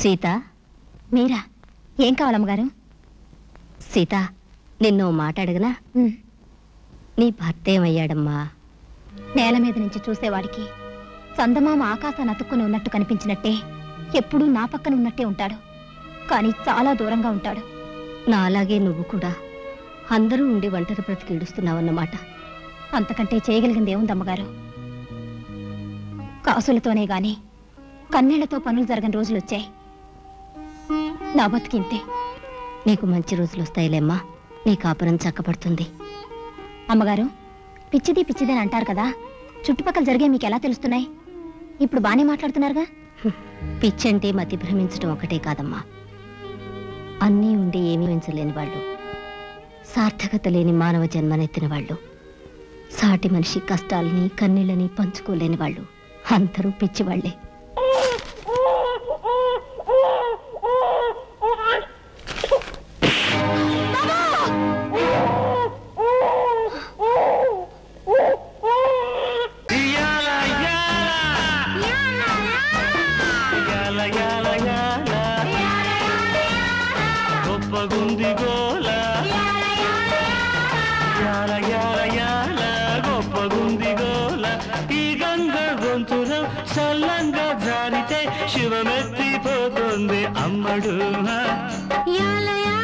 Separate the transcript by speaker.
Speaker 1: సీత
Speaker 2: మీరా? ఏం కావాలమ్మగారు?
Speaker 1: సీత నిన్ను మాట అడగనా? నీ భర్త ఏమయ్యాడమ్మా?
Speaker 2: నేల మీద నుంచి చూసేవాడికి చందమామ ఆకాశాన్ని అతుక్కుని ఉన్నట్టు కనిపించినట్టే ఎప్పుడూ నా పక్కన ఉన్నట్టే ఉంటాడు. కానీ చాలా దూరంగా ఉంటాడు.
Speaker 1: నాలాగే నువ్వు కూడా. అందరూ ఉండి ఒంటరి బ్రతికిడుస్తున్నావన్నమాట
Speaker 2: అంతకంటే చేయగలిగింది ఏముందమ్మగారు కాసులతోనే గాని కన్నీళ్ళతో పనులు జరగని రోజులు వచ్చాయి నా బతికింతే
Speaker 1: నీకు మంచి రోజులు వస్తాయిలేమ్మా. నీ కాపురం చక్కబడుతుంది.
Speaker 2: అమ్మగారు పిచ్చిది పిచ్చిదని అంటారు కదా. చుట్టుపక్కల జరిగే మీకు ఎలా తెలుస్తున్నాయి? ఇప్పుడు బానే మాట్లాడుతున్నారుగా?
Speaker 1: పిచ్చంటే మతి భ్రమించడం ఒకటే కాదమ్మా. అన్నీ ఉండి ఏమీ పెంచలేని వాళ్ళు. సార్థకత లేని మానవ జన్మనెత్తిన వాళ్ళు. సాటి మనిషి కష్టాలని కన్నీళ్ళని పంచుకోలేని వాళ్ళు. అందరూ పిచ్చివాళ్ళే.
Speaker 3: గొప్పగుంది గోల. యాల యాల యాల గొప్పగుంది గోల. ఈ గంగ గొంతులో జారితే శివమెత్తిపోతుంది అమ్మడు.
Speaker 2: యాల యాల